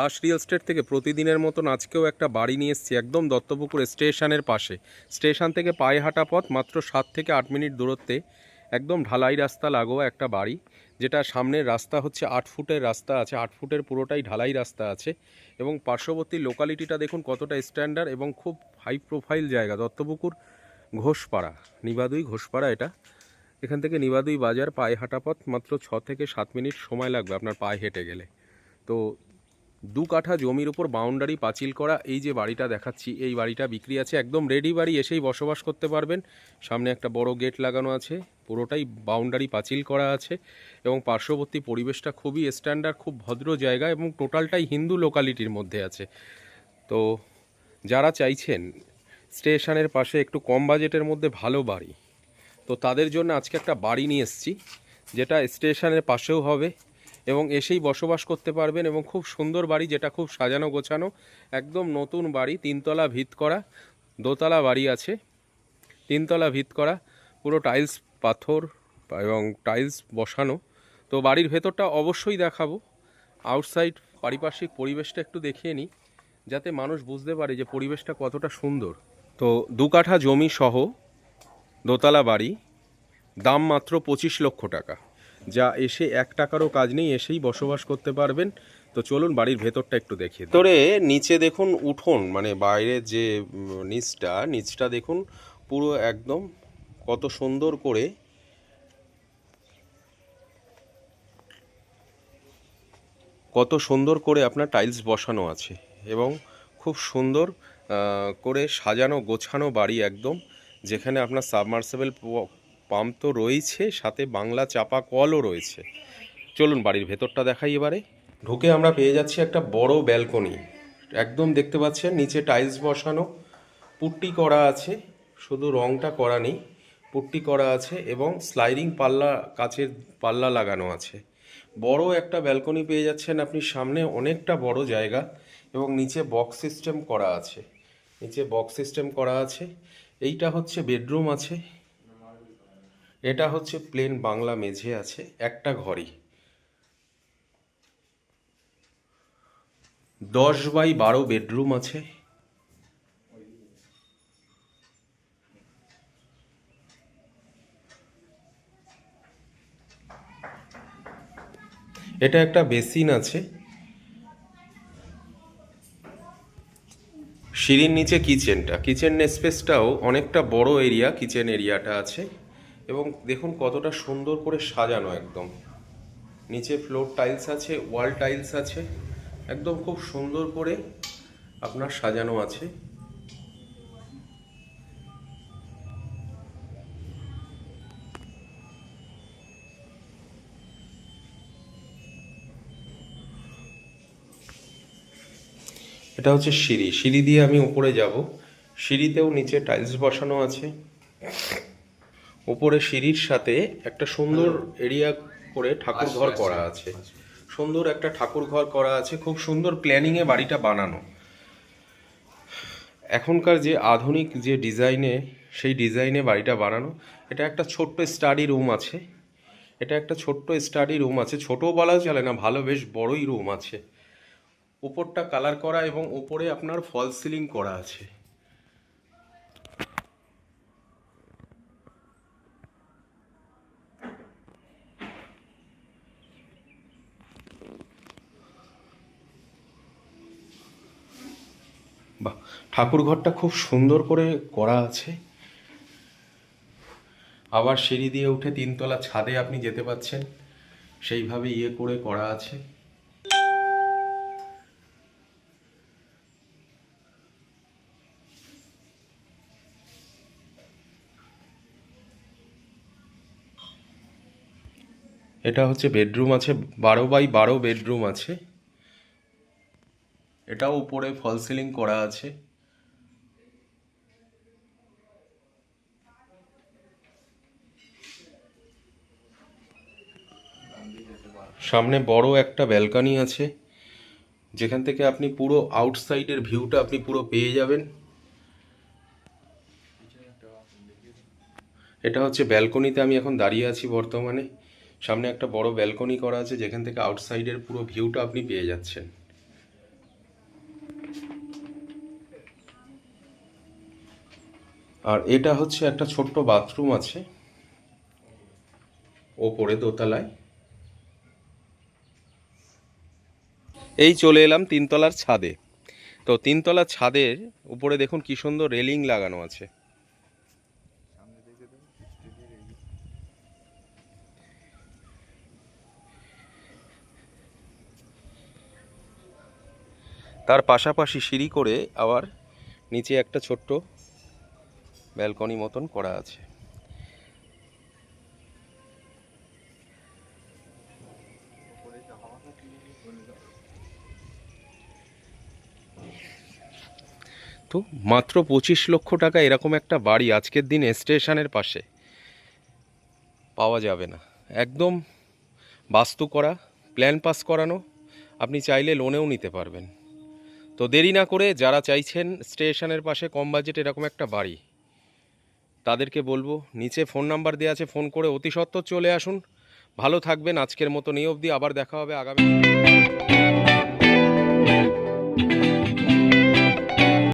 Das real estate থেকে প্রতিদিনের মতন আজকেও একটা বাড়ি নিয়ে এসেছি একদম দত্তপুকুর স্টেশনের পাশে। স্টেশন থেকে পায়ে হাঁটা পথ মাত্র সাত থেকে আট মিনিট দূরত্বে। একদম ঢালাই রাস্তা লাগোয়া একটা বাড়ি, যেটা সামনের রাস্তা হচ্ছে আট ফুটের রাস্তা আছে, আট ফুটের পুরোটাই ঢালাই রাস্তা আছে। এবং পার্শ্ববর্তী লোকালিটিটা দেখুন কতটা স্ট্যান্ডার্ড এবং খুব হাই প্রোফাইল জায়গা, দত্তপুকুর ঘোষপাড়া, নিবাদুই ঘোষপাড়া এটা। এখান থেকে নিবাদুই বাজার, পায়ে হাঁটা পথ মাত্র ছ থেকে সাত মিনিট সময় লাগবে আপনার পায়ে হেঁটে গেলে। তো দু কাঠা জমির উপর বাউন্ডারি পাঁচিল করা, এই যে বাড়িটা দেখাচ্ছি, এই বাড়িটা বিক্রি আছে, একদম রেডি বাড়ি, এসেই বসবাস করতে পারবেন। সামনে একটা বড় গেট লাগানো আছে, পুরোটাই বাউন্ডারি পাঁচিল করা আছে এবং পার্শ্ববর্তী পরিবেশটা খুবই স্ট্যান্ডার্ড খুব ভদ্র জায়গা এবং টোটালটাই হিন্দু লোকালিটির মধ্যে আছে। তো যারা চাইছেন স্টেশনের পাশে একটু কম বাজেটের মধ্যে ভালো বাড়ি, তো তাদের জন্য আজকে একটা বাড়ি নিয়ে এসেছি, যেটা স্টেশনের পাশেও হবে। এবং এসেই বসবাস করতে পারবেন এবং খুব সুন্দর বাড়ি যেটা খুব সাজানো গোছানো, একদম নতুন বাড়ি, তিনতলা ভিত করা, দোতলা বাড়ি আছে, তিনতলা ভিত করা, পুরো টাইলস পাথর এবং টাইলস বসানো। তো বাড়ির ভেতরটা অবশ্যই দেখাবো। আউটসাইড পারিপার্শ্বিক পরিবেশটা একটু দেখিয়ে নিই, যাতে মানুষ বুঝতে পারে যে পরিবেশটা কতটা সুন্দর। তো দু কাঠা জমি সহ দোতলা বাড়ি, দাম মাত্র পঁচিশ লক্ষ টাকা। যা এসে এক টাকারও কাজ নেই, এসেই বসবাস করতে পারবেন। তো চলুন বাড়ির ভেতরটা একটু দেখি তোরে নিচে দেখুন উঠোন মানে বাইরের যে নিচটা নিচটা দেখুন পুরো একদম কত সুন্দর করে কত সুন্দর করে আপনার টাইলস বসানো আছে এবং খুব সুন্দর করে সাজানো, গোছানো বাড়ি একদম, যেখানে আপনার সাবমার্সেবল পাম্প তো রয়েছে, সাথে বাংলা চাপা কলও রয়েছে। চলুন বাড়ির ভেতরটা দেখাই এবারে। ঢুকে আমরা পেয়ে যাচ্ছি একটা বড় ব্যালকনি। একদম দেখতে পাচ্ছেন, নিচে টাইলস বসানো, পুট্টি করা আছে, শুধু রংটা করা নেই, পুট্টি করা আছে এবং স্লাইডিং পাল্লা, কাচের পাল্লা লাগানো আছে। বড় একটা ব্যালকনি পেয়ে যাচ্ছেন আপনি সামনে, অনেকটা বড় জায়গা এবং নিচে বক্স সিস্টেম করা আছে। নিচে বক্স সিস্টেম করা আছে, এইটা হচ্ছে বেডরুম আছে এটা হচ্ছে প্লেন বাংলা মেঝে আছে, একটা ঘরই। দশ বাই বারো বেডরুম আছে। এটা একটা বেসিন আছে। সিঁড়ির নিচে কিচেনটা কিচেন স্পেসটাও অনেকটা বড় এরিয়া কিচেন এরিয়াটা আছে। এবং দেখুন কতটা সুন্দর করে সাজানো একদম। নিচে ফ্লোর টাইলস আছে ওয়াল টাইলস আছে, একদম খুব সুন্দর করে আপনার সাজানো আছে। এটা হচ্ছে সিঁড়ি। সিঁড়ি দিয়ে আমি উপরে যাব। সিঁড়িতেও নিচে টাইলস বসানো আছে। উপরে সিঁড়ির সাথে একটা সুন্দর এরিয়া করে ঠাকুর ঘর করা আছে। সুন্দর একটা ঠাকুর ঘর করা আছে খুব সুন্দর প্ল্যানিংয়ে বাড়িটা বানানো। এখনকার যে আধুনিক যে ডিজাইনে সেই ডিজাইনে বাড়িটা বানানো। এটা একটা ছোট্ট স্টাডি রুম আছে। এটা একটা ছোট্ট স্টাডি রুম আছে। ছোটও বলাও চলে না ভালো বেশ বড়ই রুম আছে। উপরটা কালার করা এবং উপরে আপনার ফল সিলিং করা আছে। বাহ ঠাকুর ঘরটা খুব সুন্দর করে করা আছে। আবার সিঁড়ি দিয়ে উঠে তিনতলা ছাদে আপনি যেতে পাচ্ছেন সেইভাবে ইয়ে করে করা আছে। এটা হচ্ছে বেডরুম আছে, বারো বাই বারো বেডরুম আছে। এটাও উপরে ফল সিলিং করা আছে। সামনে বড় একটা ব্যালকনি আছে, যেখান থেকে আপনি পুরো আউটসাইডের ভিউটা আপনি পুরো পেয়ে যাবেন। এটা হচ্ছে ব্যালকনিতে আমি এখন দাঁড়িয়ে আছি বর্তমানে। সামনে একটা বড় ব্যালকনি করা আছে, যেখান থেকে আউটসাইডের পুরো ভিউটা আপনি পেয়ে যাচ্ছেন। আর এটা হচ্ছে একটা ছোট্ট বাথরুম আছে ওপরে দোতলায়। এই চলে এলাম তিনতলার ছাদে। তো তিনতলার ছাদের উপরে দেখুন কি সুন্দর রেলিং লাগানো আছে। তার পাশাপাশি সিঁড়ি করে আবার নিচে একটা ছোট্ট ব্যালকনি মতন করা আছে। তো মাত্র পঁচিশ লক্ষ টাকা এরকম একটা বাড়ি আজকের দিনে স্টেশনের পাশে পাওয়া যাবে না। একদম বাস্তু করা, প্ল্যান পাস করানো, আপনি চাইলে লোনেও নিতে পারবেন। তো দেরি না করে যারা চাইছেন স্টেশনের পাশে কম বাজেট এরকম একটা বাড়ি তাদেরকে বলব, নিচে ফোন নাম্বার দেওয়া আছে, ফোন করে অতি সত্ত্বর চলে আসুন। ভালো থাকবেন, আজকের মতো নিয়ে অবধি, আবার দেখা হবে আগামী